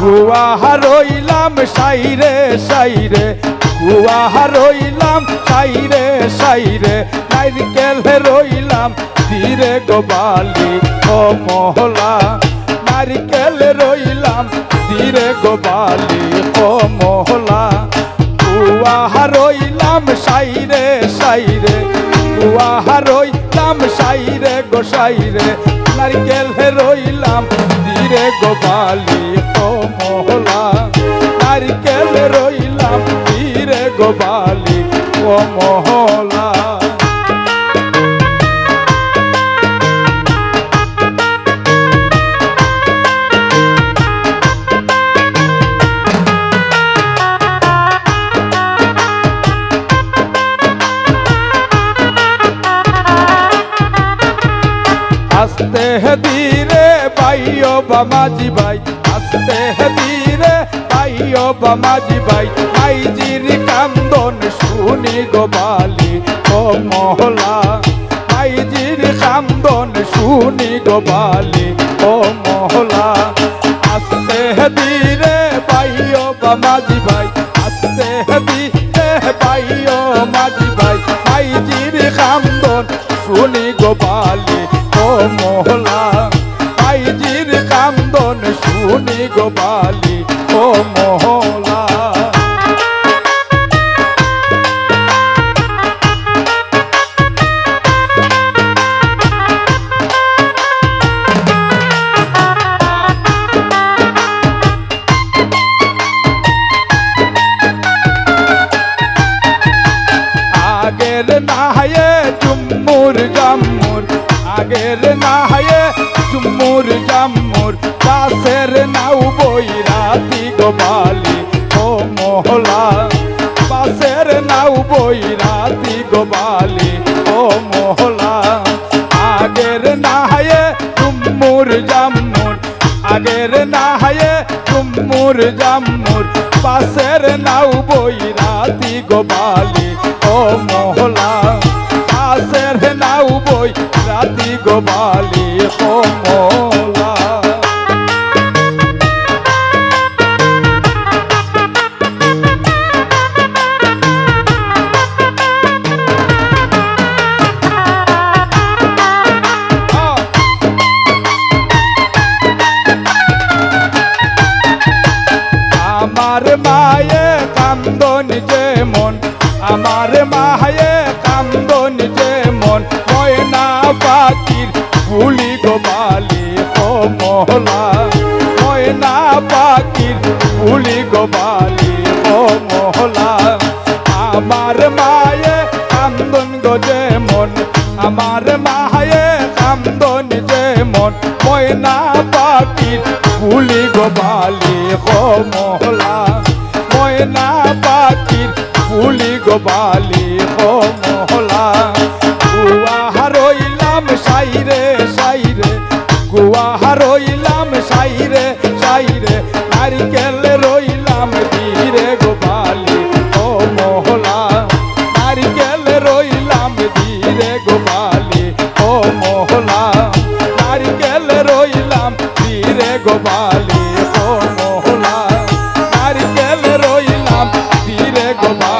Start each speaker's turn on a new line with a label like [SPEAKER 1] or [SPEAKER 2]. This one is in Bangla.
[SPEAKER 1] গুয়া হারইলাম সাইরে সাইরে। গুয়া হারইলাম সাইরে সাইরে। নারকেল রইলাম ধীরে গোবালি ও মহলা। নারকেল রইলাম ধীরে গোবালি ও মহলা। গুয়া হারইলাম সাইরে সাইরে। গুয়া হারইলাম সাইরে গো সাইরে। নারকেল রইলাম ধীরে গোবালি ও মহলা নারকেল রইলাম ধীরে গোবালি ও মহলা। আস্তে ধীরে বাইও বামাজি ভাই, আস্তে ধীরে বাইও বামাজি ভাই। মাইজির কান্দন শুনি গোবালি ও মহলা। মাইজির কান্দন শুনি গোবালি ও মহলা। আস্তে ধীরে বাইও বামাজি ভাই, আস্তে ধীরে বাইও মাজি ভাই। মাইজির কান্দন শুনি গোবালি ও মহলা। আইজির কান্দন শুনি গোবালি ও পাশের নাও বই রাতি গোবালি ও মহলা। পাশের নাও বই রাতি গোবালি ও মহলা। আগের নাহায়ে চুম্মুর জাম্মুর আগের নাহায়ে চুম্মুর জাম্মুর পাশের নাও বই রাতি গোবালি ও মহলা। পাশের নাও বই রাতি গোবালি ও মহলা। আমার মায়ে কান্দন যেমন ময়না পাখির গুলি গোবালি ও মহলা। ময়না পাখির গুলি গোবালি ও মহলা। আমার মায়ে কান্দন গো যেমন আমার মায়ে কান্দন যেমন ময়না পাখির গুলি গোবালি গো মহলা। ময়না গোবালি ও মহলা গুয়াহারইলাম সাইরে সাইরে গুয়াহারইলাম সাইরে সাইরে, নারিকেল রইলাম ধীরে গোপালি ও মহলা নারিকেল রইলাম ধীরে গোপালি ও মহলা নারিকেল রইলাম ধীরে গোপালি ও মহলা নারিকেল রইলাম ধীরে গোপাল